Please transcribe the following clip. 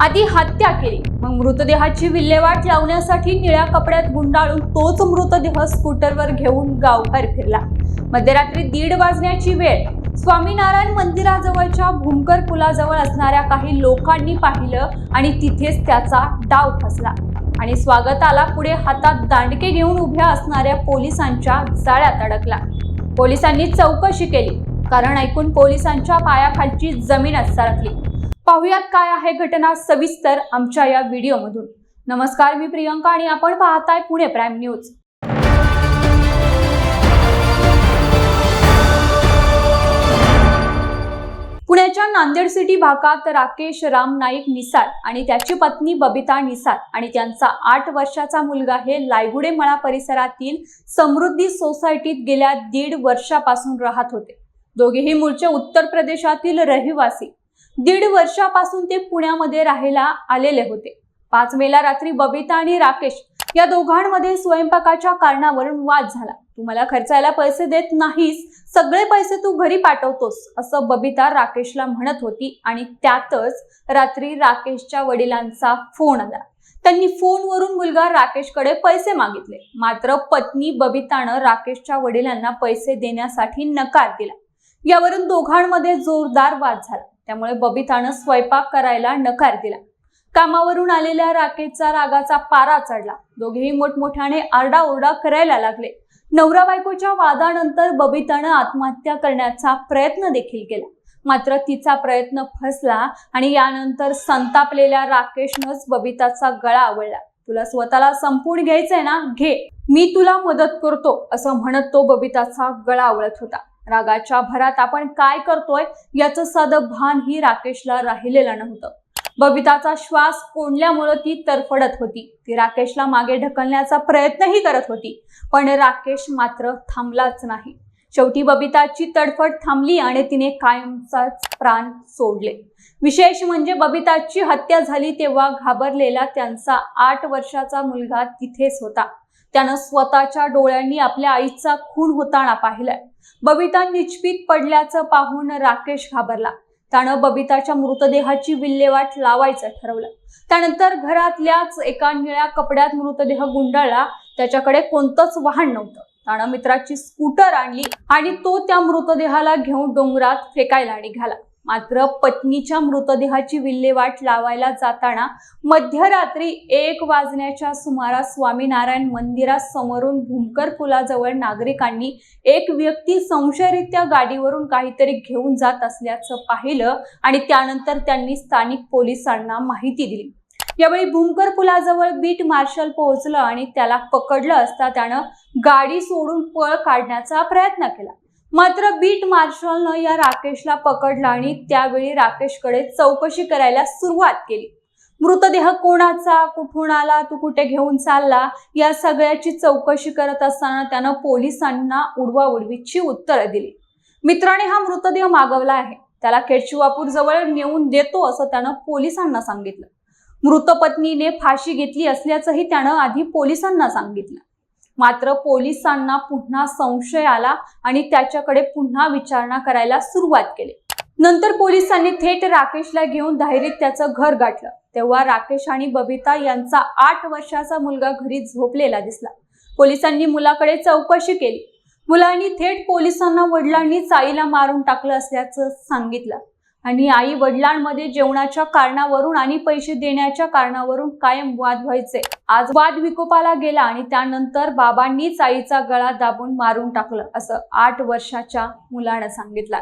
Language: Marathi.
आधी हत्या केली. मग मृतदेहाची विल्हेवाट लावण्यासाठी निळ्या कपड्यात गुंडाळून तोच मृतदेह स्कूटरवर घेऊन गावभर फिरला. मध्यरात्री दीड वाजण्याची वेळ. स्वामीनारायण मंदिराजवळच्या भूमकर पुलाजवळ असणाऱ्या काही लोकांनी पाहिलं आणि तिथेच त्याचा डाव फसला. आणि स्वागताला पुढे हातात दांडके घेऊन उभ्या असणाऱ्या पोलिसांच्या जाळ्यात अडकला. पोलिसांनी चौकशी केली कारण ऐकून पोलिसांच्या पायाखालची जमीनच सरकली. पाहुयात काय आहे घटना सविस्तर आमच्या या व्हिडिओमधून. नमस्कार मी प्रियंका आणि आपण पाहताय पुणे प्राईम न्यूज. पुण्याच्या नांदेड सिटी भागात राकेश राम नाईक निसार आणि त्याची पत्नी बबिता निसार आणि त्यांचा आठ वर्षाचा मुलगा हे लायगुडे मळा परिसरातील समृद्धी सोसायटीत गेल्या दीड वर्षापासून राहत होते. दोघेही मूळचे उत्तर प्रदेशातील रहिवासी. दीड वर्षापासून ते पुण्यामध्ये राहायला आलेले होते. पाच मेला रात्री बबिता आणि राकेश या दोघांमध्ये स्वयंपाकाच्या कारणावरून वाद झाला. तू मला खर्चायला पैसे देत नाहीस सगळे पैसे तू घरी पाठवतोस असं बबिता राकेशला म्हणत होती आणि त्यातच रात्री राकेशच्या वडिलांचा फोन आला. त्यांनी फोनवरून मुलगा राकेशकडे पैसे मागितले. मात्र पत्नी बबितानं राकेशच्या वडिलांना पैसे देण्यासाठी नकार दिला. यावरून दोघांमध्ये जोरदार वाद झाला. त्यामुळे बबितानं स्वयंपाक करायला नकार दिला. कामावरून आलेल्या राकेशचा रागाचा पारा चढला. दोघेही मोठमोठ्याने आरडाओरडा करायला लागले. नवरा बायकोच्या वादानंतर बबितानं आत्महत्या करण्याचा प्रयत्न देखील केला. मात्र तिचा प्रयत्न फसला आणि यानंतर संतापलेल्या राकेशनंच बबिताचा गळा आवळला तुला स्वतःला संपून घ्यायचंय ना घे. मी तुला मदत करतो असं म्हणत तो बबिताचा गळा आवळत होता. रागाच्या भरात आपण काय करतोय याचं सदभान भान ही राकेशला राहिलेलं नव्हतं. बबिताचा श्वास कोंडल्यामुळे ती तरफडत होती. ती राकेशला मागे ढकलण्याचा प्रयत्नही करत होती पण राकेश मात्र थांबलाच नाही. शेवटी बबिताची तडफड थांबली आणि तिने कायमचाच प्राण सोडले. विशेष म्हणजे बबिताची हत्या झाली तेव्हा घाबरलेला त्यांचा आठ वर्षाचा मुलगा तिथेच होता. त्यानं स्वतःच्या डोळ्यांनी आपल्या आईचा खून होताना पाहिलाय. बबिता निचपीत पडल्याचं पाहून राकेश घाबरला. त्यानं बबिताच्या मृतदेहाची विल्हेवाट लावायचं ठरवलं. त्यानंतर घरातल्याच एका निळ्या कपड्यात मृतदेह गुंडाळला. त्याच्याकडे कोणतंच वाहन नव्हतं. त्यानं मित्राची स्कूटर आणली आणि तो त्या मृतदेहाला घेऊन डोंगरात फेकायला निघाला मात्र पत्नीच्या मृतदेहाची विल्हेवाट लावायला जाताना मध्यरात्री एक वाजण्याच्या सुमारास स्वामीनारायण मंदिरासमोरून भूमकर पुलाजवळ नागरिकांनी एक व्यक्ती संशयरित्या गाडीवरून काहीतरी घेऊन जात असल्याचं पाहिलं आणि त्यानंतर त्यांनी स्थानिक पोलिसांना माहिती दिली. यावेळी भूमकर पुलाजवळ बीट मार्शल पोहोचलं आणि त्याला पकडलं असता त्यानं गाडी सोडून पळ काढण्याचा प्रयत्न केला. मात्र बीट मार्शलनं या राकेशला पकडला आणि त्यावेळी राकेशकडे चौकशी करायला सुरुवात केली. मृतदेह कोणाचा? कुठून आला? तू कुठे घेऊन चालला? या सगळ्याची चौकशी करत असताना त्यानं पोलिसांना उडवाउडवीची उत्तरं दिली. मित्राने हा मृतदेह मागवला आहे. त्याला केडशिवापूर जवळ नेऊन देतो असं त्यानं पोलिसांना सांगितलं. मृत पत्नीने फाशी घेतली असल्याचंही त्यानं आधी पोलिसांना सांगितलं. मात्र पोलिसांना पुन्हा संशय आला आणि त्याच्याकडे पुन्हा विचारणा करायला सुरुवात केली. नंतर पोलिसांनी थेट राकेशला घेऊन धायरीत त्याचं घर गाठलं. तेव्हा राकेश आणि बबिता यांचा आठ वर्षाचा मुलगा घरी झोपलेला दिसला. पोलिसांनी मुलाकडे चौकशी केली. मुलांनी थेट पोलिसांना वडिलांनी चाईला मारून टाकलं असल्याचं सांगितलं. आणि आई वडिलांमध्ये जेवणाच्या कारणावरून आणि पैसे देण्याच्या कारणावरून कायम वाद व्हायचे. आज वाद विकोपाला गेला आणि त्यानंतर बाबांनीच आईचा गळा दाबून मारून टाकलं असं आठ वर्षाच्या मुलानं सांगितलं.